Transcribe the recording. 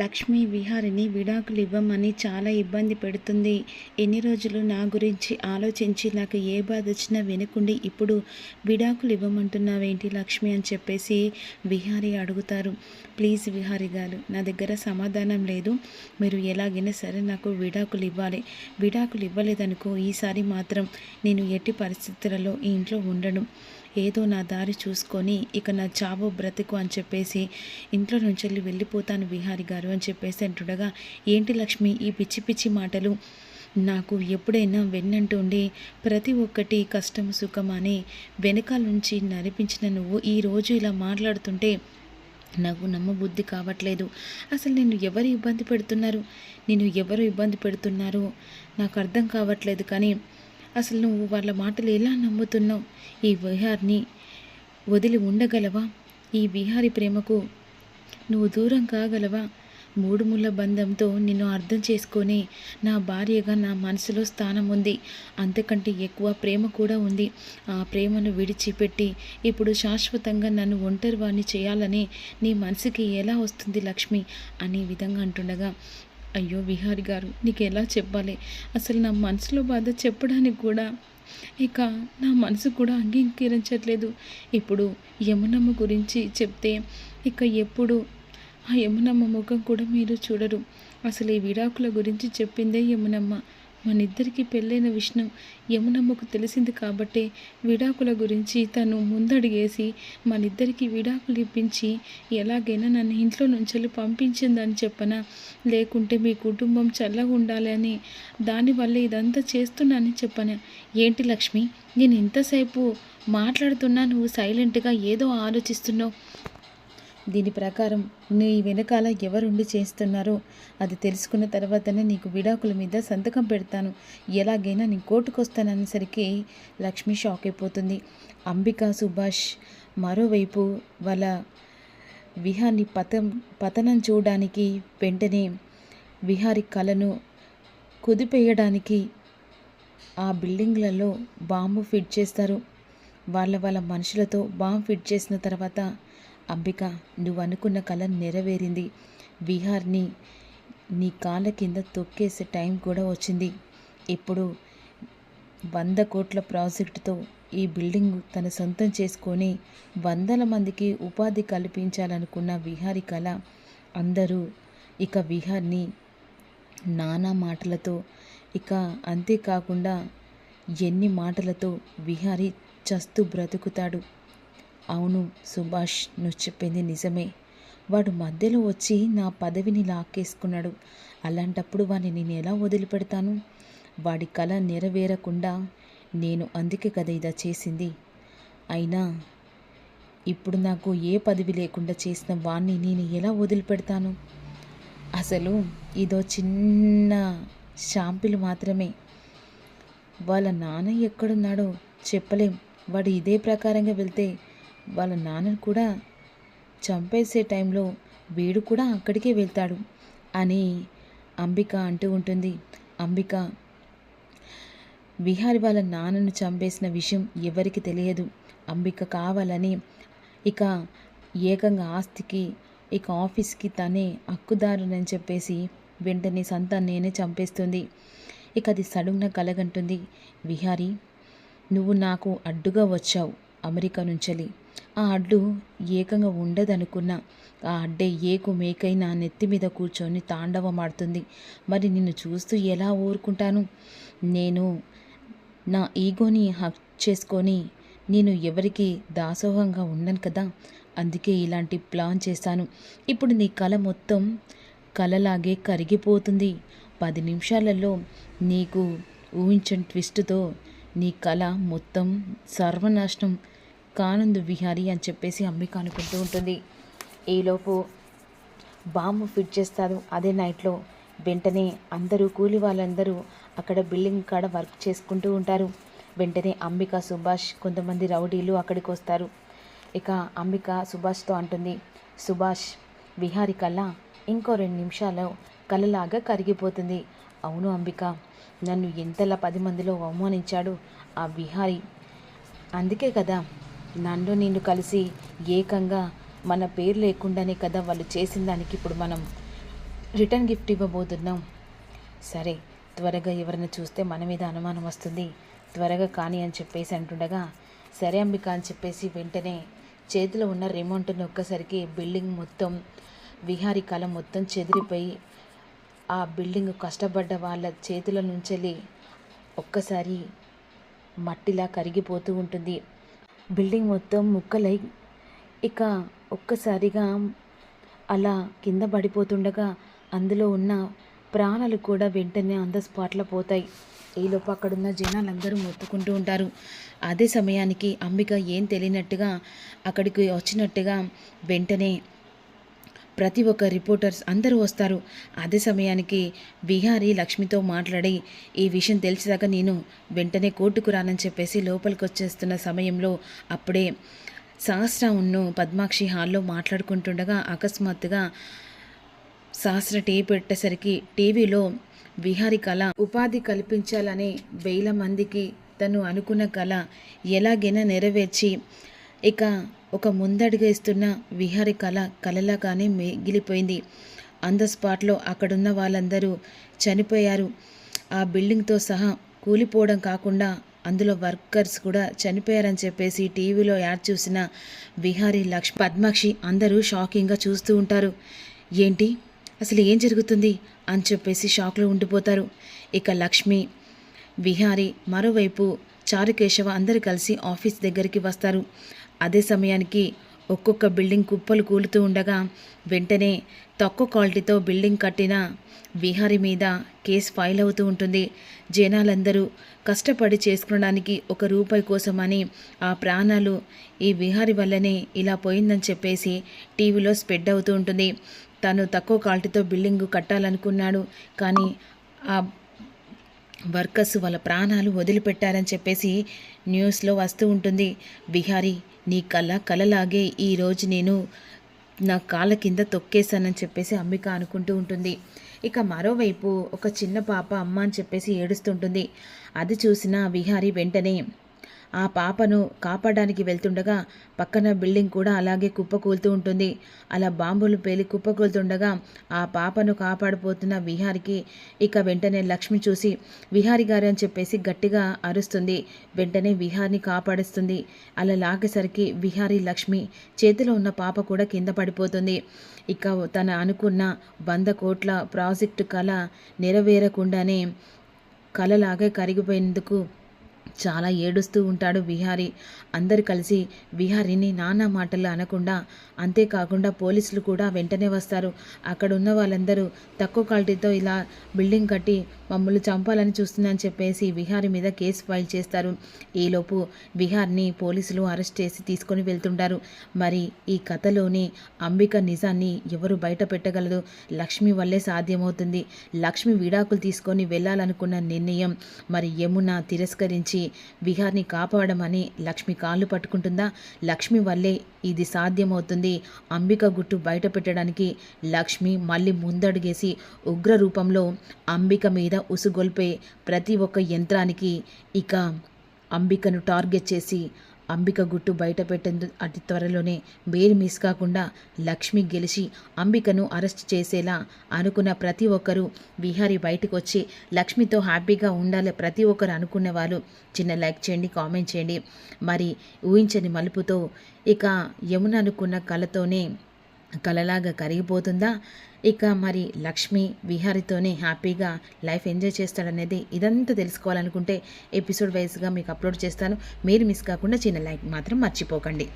లక్ష్మి విహారిని విడాకులు ఇవ్వమని చాలా ఇబ్బంది పెడుతుంది. ఎన్ని రోజులు నా గురించి ఆలోచించి నాకు ఏ బాధ వచ్చినా వినకుండి ఇప్పుడు విడాకులు ఇవ్వమంటున్నావేంటి లక్ష్మి అని చెప్పేసి విహారి అడుగుతారు. ప్లీజ్ విహారి గారు నా దగ్గర సమాధానం లేదు. మీరు ఎలాగైనా సరే నాకు విడాకులు ఇవ్వాలి. విడాకులు ఇవ్వలేదనుకో ఈసారి మాత్రం నేను ఎట్టి పరిస్థితులలో ఈ ఇంట్లో ఉండను. ఏదో నా దారి చూసుకొని ఇక నా చావో బ్రతుకు అని చెప్పేసి ఇంట్లో నుంచి వెళ్ళి వెళ్ళిపోతాను విహారి గారు అని చెప్పేసి అంటుండగా ఏంటి లక్ష్మి ఈ పిచ్చి పిచ్చి మాటలు? నాకు ఎప్పుడైనా వెన్నంటుండి ప్రతి ఒక్కటి కష్టం సుఖం అని వెనకాల నుంచి నడిపించిన నువ్వు ఈరోజు ఇలా మాట్లాడుతుంటే నాకు నమ్మబుద్ధి కావట్లేదు. అసలు నేను ఎవరు ఇబ్బంది పెడుతున్నారు? నేను ఎవరు ఇబ్బంది పెడుతున్నారు? నాకు అర్థం కావట్లేదు కానీ అసలు నువ్వు వాళ్ళ మాటలు ఎలా నమ్ముతున్నావు? ఈ విహార్ని వదిలి ఉండగలవా? ఈ విహారి ప్రేమకు నువ్వు దూరం కాగలవా? మూడు ముళ్ళ బంధంతో నిన్ను అర్థం చేసుకొని నా భార్యగా నా మనసులో స్థానం ఉంది. అంతకంటే ఎక్కువ ప్రేమ కూడా ఉంది. ఆ ప్రేమను విడిచిపెట్టి ఇప్పుడు శాశ్వతంగా నన్ను ఒంటరి చేయాలని నీ మనసుకి ఎలా వస్తుంది లక్ష్మి? అనే విధంగా అంటుండగా అయ్యో విహారి గారు నీకు ఎలా చెప్పాలి? అసలు నా మనసులో బాధ చెప్పడానికి కూడా ఇక నా మనసు కూడా అంగీకరించట్లేదు. ఇప్పుడు యమునమ్మ గురించి చెప్తే ఇక ఎప్పుడు ఆ యమునమ్మ ముఖం కూడా మీరు చూడరు. అసలు ఈ విడాకుల గురించి చెప్పిందే యమునమ్మ. మన పెళ్ళైన విషయం యమునమ్మకు తెలిసింది కాబట్టే విడాకుల గురించి తను ముందడిగేసి మన ఇద్దరికి విడాకులు ఇప్పించి ఎలాగైనా నన్ను ఇంట్లో నుంచి పంపించిందని చెప్పనా. లేకుంటే మీ కుటుంబం చల్లగా ఉండాలి అని దానివల్ల ఇదంతా చేస్తున్నానని చెప్పనా. ఏంటి లక్ష్మి నేను ఇంతసేపు మాట్లాడుతున్నా నువ్వు సైలెంట్గా ఏదో ఆలోచిస్తున్నావు. దీని ప్రకారం నీ వెనకాల ఎవరుండి చేస్తున్నారో అది తెలుసుకున్న తర్వాతనే నీకు విడాకుల మీద సంతకం పెడతాను. ఎలాగైనా నీ కోర్టుకు వస్తాననేసరికి లక్ష్మి షాక్ అయిపోతుంది. అంబికా సుభాష్ మరోవైపు వాళ్ళ విహాన్ని పతం పతనం చూడడానికి వెంటనే విహారి కళను కుదిపేయడానికి ఆ బిల్డింగ్లలో బాంబు ఫిట్ చేస్తారు. వాళ్ళ వాళ్ళ మనుషులతో బాంబు ఫిట్ చేసిన తర్వాత అంబిక నువ్వు అనుకున్న కళ నెరవేరింది. బీహార్ని నీ కాళ్ళ కింద తొక్కేసే టైం కూడా వచ్చింది. ఇప్పుడు వంద కోట్ల ప్రాజెక్టుతో ఈ బిల్డింగ్ తన సొంతం చేసుకొని వందల మందికి ఉపాధి కల్పించాలనుకున్న విహారి కళ అందరూ ఇక విహార్ని నానా మాటలతో ఇక అంతేకాకుండా ఎన్ని మాటలతో విహారి చస్తూ బ్రతుకుతాడు. అవును సుభాష్ నువ్వు చెప్పింది నిజమే. వాడు మధ్యలో వచ్చి నా పదవిని లాక్కేసుకున్నాడు. అలాంటప్పుడు వాడిని నేను ఎలా వదిలిపెడతాను? వాడి కళ నెరవేరకుండా నేను అందుకే కదా ఇదా చేసింది. అయినా ఇప్పుడు నాకు ఏ పదవి లేకుండా చేసిన వాణ్ణి నేను ఎలా వదిలిపెడతాను? అసలు ఇదో చిన్న షాంపిల్ మాత్రమే. వాళ్ళ నాన్న ఎక్కడున్నాడో చెప్పలేం. వాడు ఇదే ప్రకారంగా వెళ్తే వాళ్ళ నాన్నను కూడా చంపేసే టైంలో వీడు కూడా అక్కడికే వెళ్తాడు అని అంబిక అంటూ ఉంటుంది. అంబిక విహారి వాళ్ళ నాన్నను చంపేసిన విషయం ఎవరికి తెలియదు. అంబిక కావాలని ఇక ఏకంగా ఆస్తికి ఇక ఆఫీస్కి తనే హక్కుదారునని చెప్పేసి వెంటనే సంతా నేనే చంపేస్తుంది. ఇక అది సడుగున కలగంటుంది. విహారీ నువ్వు నాకు అడ్డుగా వచ్చావు అమెరికా నుంచెలి. ఆ అడ్డు ఏకంగా ఉండదనుకున్నా. ఆ అడ్డే ఏకు మేకైనా నెత్తి మీద కూర్చొని తాండవమాడుతుంది. మరి నిన్ను చూస్తూ ఎలా ఊరుకుంటాను? నేను నా ఈగోని హక్ చేసుకొని నేను ఎవరికి దాసోహంగా ఉండను కదా. అందుకే ఇలాంటి ప్లాన్ చేశాను. ఇప్పుడు నీ కళ మొత్తం కలలాగే కరిగిపోతుంది. పది నిమిషాలలో నీకు ఊహించని ట్విస్ట్తో నీ కళ మొత్తం సర్వనాశనం కానందు విహారీ అని చెప్పేసి అంబిక అనుకుంటూ ఉంటుంది. ఈలోపు బాంబు ఫిట్ చేస్తారు. అదే నైట్లో వెంటనే అందరూ కూలి వాళ్ళందరూ అక్కడ బిల్డింగ్ కాడ వర్క్ చేసుకుంటూ ఉంటారు. వెంటనే అంబిక సుభాష్ కొంతమంది రౌడీలు అక్కడికి వస్తారు. ఇక అంబిక సుభాష్తో అంటుంది సుభాష్ విహారి కల్లా ఇంకో రెండు నిమిషాలు కళ్ళలాగా కరిగిపోతుంది. అవును అంబిక నన్ను ఎంతలా పది మందిలో అవమానించాడు ఆ విహారి. అందుకే కదా నన్ను నిన్ను కలిసి ఏకంగా మన పేరు లేకుండానే కదా వాళ్ళు చేసిన దానికి ఇప్పుడు మనం రిటర్న్ గిఫ్ట్ ఇవ్వబోతున్నాం. సరే త్వరగా ఎవరిని చూస్తే మన మీద అనుమానం వస్తుంది. త్వరగా కానీ అని చెప్పేసి అంటుండగా సరే అంబిక అని చెప్పేసి వెంటనే చేతిలో ఉన్న రిమోట్ని ఒక్కసారికి బిల్డింగ్ మొత్తం విహారీ కళ మొత్తం చెదిరిపోయి ఆ బిల్డింగ్ కష్టపడ్డ వాళ్ళ చేతుల నుంచి ఒక్కసారి మట్టిలా కరిగిపోతూ ఉంటుంది. బిల్డింగ్ మొత్తం ముక్కలై ఇక ఒక్కసారిగా అలా కింద పడిపోతుండగా అందులో ఉన్న ప్రాణాలు కూడా వెంటనే అంద స్పాట్లో పోతాయి. ఈలోపు అక్కడున్న జనాలందరూ మొత్తుకుంటూ ఉంటారు. అదే సమయానికి అంబిక ఏం తెలియనట్టుగా అక్కడికి వచ్చినట్టుగా వెంటనే ప్రతి ఒక్క రిపోర్టర్స్ అందరూ వస్తారు. అదే సమయానికి బిహారీ లక్ష్మితో మాట్లాడి ఈ విషయం తెలిసేదాకా నేను వెంటనే కోర్టుకు రానని చెప్పేసి లోపలికి వచ్చేస్తున్న సమయంలో అప్పుడే సహస్ర పద్మాక్షి హాల్లో మాట్లాడుకుంటుండగా అకస్మాత్తుగా సహస్ర టీ పెట్టేసరికి టీవీలో విహారి కళ ఉపాధి కల్పించాలనే వేల మందికి తను అనుకున్న కళ ఎలాగైనా నెరవేర్చి ఇక ఒక ముందడుగేస్తున్న విహారి కళ కలలాగానే మిగిలిపోయింది. ఆన్ ద స్పాట్లో అక్కడున్న వాళ్ళందరూ చనిపోయారు. ఆ బిల్డింగ్తో సహా కూలిపోవడం కాకుండా అందులో వర్కర్స్ కూడా చనిపోయారని చెప్పేసి టీవీలో యాడ్ చూసిన విహారీ లక్ష్మి పద్మాక్షి అందరూ షాకింగ్గా చూస్తూ ఉంటారు. ఏంటి? అసలు ఏం జరుగుతుంది? అని చెప్పేసి షాక్లో ఉండిపోతారు. ఇక లక్ష్మి విహారీ మరోవైపు చారుకేశవ అందరు కలిసి ఆఫీస్ దగ్గరికి వస్తారు. అదే సమయానికి ఒక్కొక్క బిల్డింగ్ కుప్పలు కూలుతూ ఉండగా వెంటనే తక్కువ క్వాలిటీతో బిల్డింగ్ కట్టిన విహారీ మీద కేసు ఫైల్ అవుతూ ఉంటుంది. జనాలందరూ కష్టపడి చేసుకోవడానికి ఒక రూపాయి కోసమని ఆ ప్రాణాలు ఈ విహారీ వల్లనే ఇలా పోయిందని చెప్పేసి టీవీలో స్ప్రెడ్ అవుతూ ఉంటుంది. తను తక్కువ క్వాలిటీతో బిల్డింగ్ కట్టాలనుకున్నాడు కానీ ఆ వర్కర్స్ వాళ్ళ ప్రాణాలు వదిలిపెట్టారని చెప్పేసి న్యూస్లో వస్తూ ఉంటుంది. బిహారీ నీ కళ కలలాగే ఈరోజు నేను నా కాళ్ళ కింద తొక్కేశానని చెప్పేసి అంబిక అనుకుంటూ ఉంటుంది. ఇక మరోవైపు ఒక చిన్న పాప అమ్మ అని చెప్పేసి ఏడుస్తుంటుంది. అది చూసిన విహారీ వెంటనే ఆ పాపను కాపాడడానికి వెళ్తుండగా పక్కన బిల్డింగ్ కూడా అలాగే కుప్పకూలుతూ ఉంటుంది. అలా బాంబులు పేలి కుప్పకూలుతుండగా ఆ పాపను కాపాడిపోతున్న విహారికి ఇక వెంటనే లక్ష్మి చూసి విహారి గారు అని చెప్పేసి గట్టిగా అరుస్తుంది. వెంటనే విహారిని కాపాడుస్తుంది. అలా లాగేసరికి విహారి లక్ష్మి చేతిలో ఉన్న పాప కూడా కింద పడిపోతుంది. ఇక తన అనుకున్న వంద కోట్ల ప్రాజెక్టు కళ నెరవేరకుండానే కళలాగే కరిగిపోయేందుకు చాలా ఏడుస్తూ ఉంటాడు విహారీ. అందరు కలిసి విహారీని నానా మాటలు అనకుండా అంతేకాకుండా పోలీసులు కూడా వెంటనే వస్తారు. అక్కడ ఉన్న వాళ్ళందరూ తక్కువ క్వాలిటీతో ఇలా బిల్డింగ్ కట్టి మమ్మల్ని చంపాలని చూస్తుందని చెప్పేసి విహారీ మీద కేసు ఫైల్ చేస్తారు. ఈలోపు విహార్ని పోలీసులు అరెస్ట్ చేసి తీసుకొని వెళ్తుంటారు. మరి ఈ కథలోని అంబిక నిజాన్ని ఎవరు బయట పెట్టగలదు? లక్ష్మి వల్లే సాధ్యమవుతుంది. లక్ష్మి విడాకులు తీసుకొని వెళ్ళాలనుకున్న నిర్ణయం మరి యమున తిరస్కరించి విహార్ని కాపాడమని లక్ష్మి కాళ్ళు పట్టుకుంటుందా? లక్ష్మి వల్లే ఇది సాధ్యమవుతుంది. అంబిక గుట్టు బయట పెట్టడానికి లక్ష్మి మళ్ళీ ముందడుగేసి ఉగ్ర రూపంలో అంబిక మీద ఉసుగొల్పే ప్రతి ఒక్క యంత్రానికి ఇక అంబికను టార్గెట్ చేసి అంబిక గుట్టు బయట పెట్టేందు అతి త్వరలోనే బేర్ మిస్ కాకుండా లక్ష్మి గెలిచి అంబికను అరెస్ట్ చేసేలా అనుకున్న ప్రతి ఒక్కరూ విహారీ బయటకు వచ్చి లక్ష్మితో హ్యాపీగా ఉండాలి ప్రతి ఒక్కరు అనుకునే వాళ్ళు. చిన్న లైక్ చేయండి కామెంట్ చేయండి. మరి ఊహించని మలుపుతో ఇక యమున అనుకున్న కళతోనే కలలాగా కరిగిపోతుందా? ఇక మరి లక్ష్మి విహారితోనే హ్యాపీగా లైఫ్ ఎంజాయ్ చేస్తాడనేది ఇదంతా తెలుసుకోవాలనుకుంటే ఎపిసోడ్ వైజ్గా మీకు అప్లోడ్ చేస్తాను. మీరు మిస్ కాకుండా చిన్న లైక్ మాత్రం మర్చిపోకండి.